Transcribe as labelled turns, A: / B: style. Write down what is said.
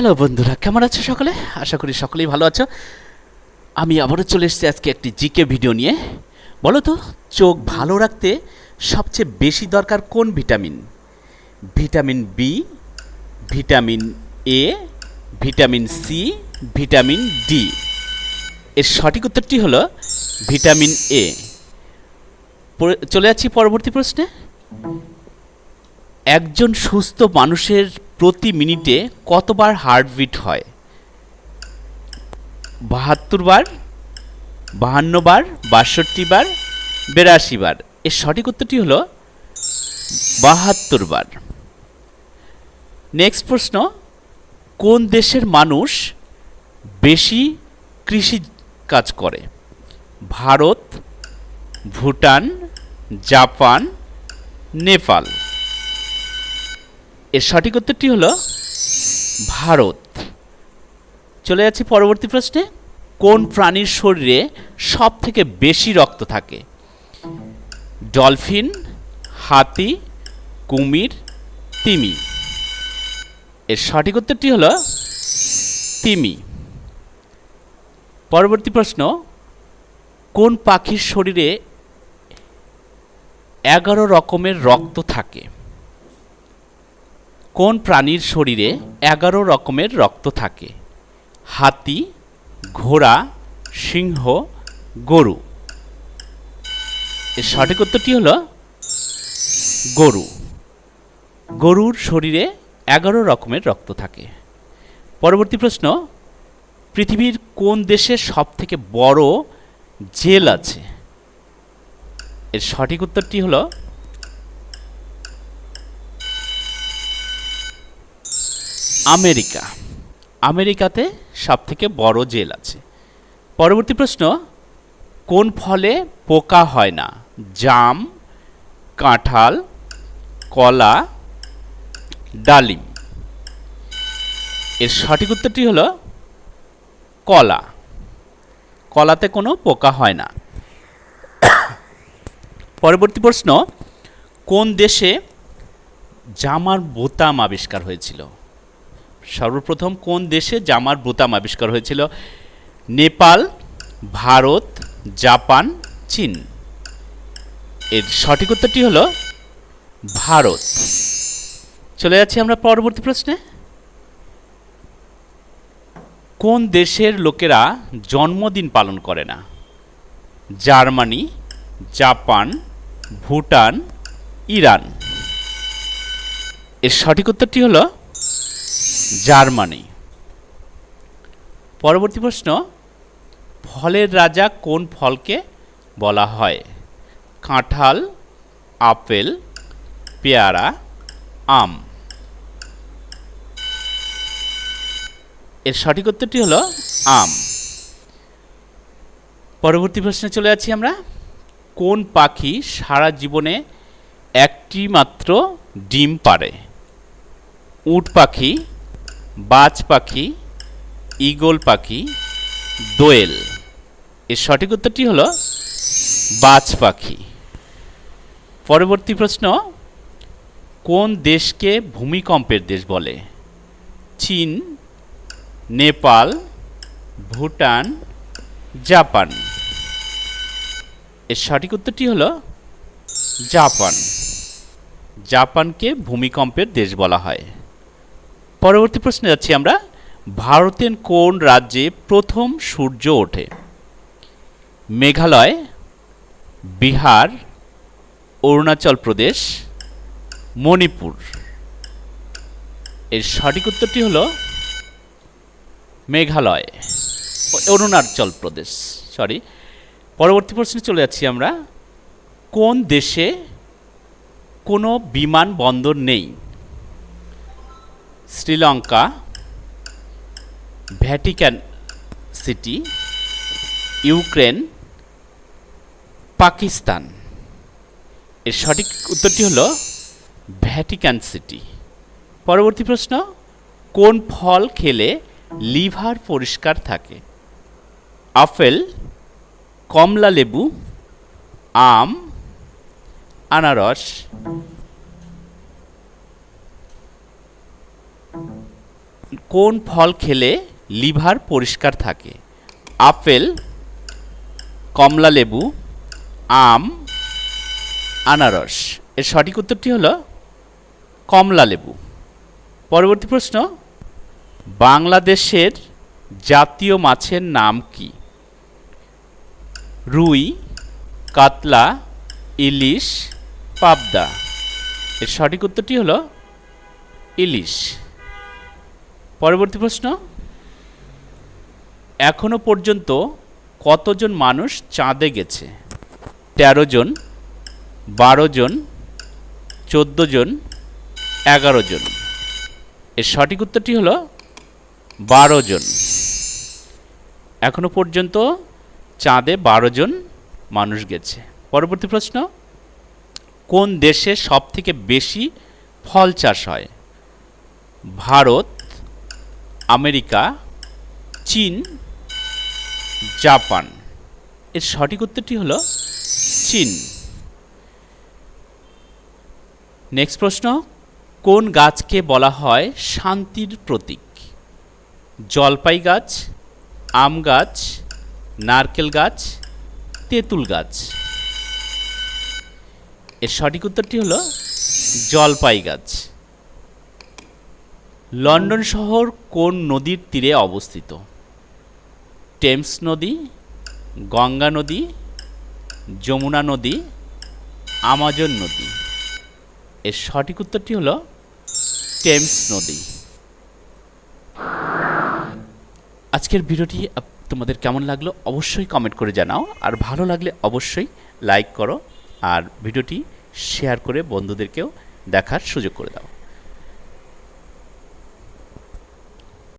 A: Hello বন্ধুরা, কেমন আছো সকলে? আশা করি সকলেই ভালো আছো। আমি আবারও চলে এসেছি আজকে একটি জিকে ভিডিও নিয়ে। বলো তো, চোখ ভালো রাখতে সবচেয়ে বেশি দরকার কোন vitamin? Vitamin B, vitamin A, vitamin C, vitamin D. এর সঠিক উত্তরটি হলো ভিটামিন এ। চলে যাচ্ছি পরবর্তী প্রশ্নে। একজন সুস্থ মানুষের প্রতি মিনিটে কতবার হার্টবিট হয়? বাহাত্তর বার, বাহান্ন বার, বাষট্টি বার, বেরাশি বার। এর সঠিক উত্তরটি হলো বাহাত্তর বার। নেক্সট প্রশ্ন, কোন দেশের মানুষ বেশি কৃষি কাজ করে? ভারত, ভুটান, জাপান, নেপাল। এর সঠিক উত্তরটি হলো ভারত। চলে যাচ্ছি পরবর্তী প্রশ্নে। কোন প্রাণীর শরীরে সব থেকে বেশি রক্ত থাকে? ডলফিন, হাতি, কুমির, তিমি। এর সঠিক উত্তরটি হলো তিমি। পরবর্তী প্রশ্ন, কোন পাখির শরীরে এগারো রকমের রক্ত থাকে? কোন প্রাণীর শরীরে এগারো রকমের রক্ত থাকে? হাতি, ঘোড়া, সিংহ, গরু। এর সঠিক উত্তরটি হল গরু। গরুর শরীরে এগারো রকমের রক্ত থাকে। পরবর্তী প্রশ্ন, পৃথিবীর কোন দেশে সব থেকে বড় জেল আছে? এর সঠিক উত্তরটি হলো আমেরিকা। আমেরিকাতে সব থেকে বড় জেল আছে। পরবর্তী প্রশ্ন, কোন ফলে পোকা হয় না? জাম, কাঁঠাল, কলা, ডালিম? এর সঠিক উত্তরটি হলো কলা। কলাতে কোনো পোকা হয় না। পরবর্তী প্রশ্ন, কোন দেশে জামার বোতাম আবিষ্কার হয়েছিল? সর্বপ্রথম কোন দেশে জামার বোতাম আবিষ্কার হয়েছিল? নেপাল, ভারত, জাপান, চীন। এর সঠিক উত্তরটি হলো ভারত। চলে যাচ্ছি আমরা পরবর্তী প্রশ্নে। কোন দেশের লোকেরা জন্মদিন পালন করে না? Germany, Japan, Bhutan, Iran. এর সঠিক উত্তরটি হলো জার্মানি। পরবর্তী প্রশ্ন, ফলের রাজা কোন ফলকে বলা হয়? কাঁঠাল, আপেল, পেয়ারা, আম। এর সঠিক উত্তরটি হলো আম। পরবর্তী প্রশ্নে চলে যাচ্ছি আমরা। কোন পাখি সারা জীবনে একটি মাত্র ডিম পারে উট পাখি বাজ পাখি, ঈগল পাখি, দোয়েল। এর সঠিক উত্তরটি হলো বাজ পাখি। পরবর্তী প্রশ্ন, কোন দেশকে ভূমিকম্পের দেশ বলে? চীন, নেপাল, ভুটান, জাপান। এর সঠিক উত্তরটি হলো জাপান। জাপানকে ভূমিকম্পের দেশ বলা হয়। পরবর্তী প্রশ্নে যাচ্ছি আমরা। ভারতের কোন রাজ্যে প্রথম সূর্য ওঠে? মেঘালয়, বিহার, অরুণাচল প্রদেশ, মণিপুর। এর সঠিক উত্তরটি হল মেঘালয়, অরুণাচল প্রদেশ। সরি পরবর্তী প্রশ্নে চলে যাচ্ছি আমরা। কোন দেশে কোনো বিমানবন্দর নেই? Sri Lanka Vatican City Ukraine Pakistan এর সঠিক উত্তরটি হলো ভ্যাটিকান সিটি পরবর্তী প্রশ্ন, কোন ফল খেলে লিভার পরিষ্কার থাকে? আপেল কমলা লেবু আম, আনারস কোন ফল খেলে লিভার পরিষ্কার থাকে? আপেল, কমলা লেবু, আম, আনারস। এর সঠিক উত্তরটি হলো কমলা লেবু। পরবর্তী প্রশ্ন, বাংলাদেশের জাতীয় মাছের নাম কি? রুই, কাতলা, ইলিশ, পাবদা। এর সঠিক উত্তরটি হলো ইলিশ। পরবর্তী প্রশ্ন। এখনও পর্যন্ত কতজন মানুষ চাঁদে গেছে? তেরো জন, বারো জন, চোদ্দ জন, এগারো জন। এর সঠিক উত্তরটি হলো বারো জন। এখনও পর্যন্ত চাঁদে বারো জন মানুষ গেছে। পরবর্তী প্রশ্ন, কোন দেশে সবথেকে বেশি ফল চাষ হয়? ভারত আমেরিকা, চীন, জাপান। এর সঠিক উত্তরটি হলো চীন। নেক্সট প্রশ্ন, কোন গাছকে বলা হয় শান্তির প্রতীক? জলপাই গাছ, আম গাছ, নারকেল গাছ, তেঁতুল গাছ। এর সঠিক উত্তরটি হলো জলপাই গাছ। লন্ডন শহর কোন নদীর তীরে অবস্থিত? টেমস নদী, গঙ্গা নদী, যমুনা নদী, আমাজন নদী। এর সঠিক উত্তরটি হলো টেমস নদী। আজকের ভিডিওটি তোমাদের কেমন লাগল অবশ্যই কমেন্ট করে জানাও। আর ভালো লাগলে অবশ্যই লাইক করো। আর ভিডিওটি শেয়ার করে বন্ধুদেরকেও দেখার সুযোগ করে দাও।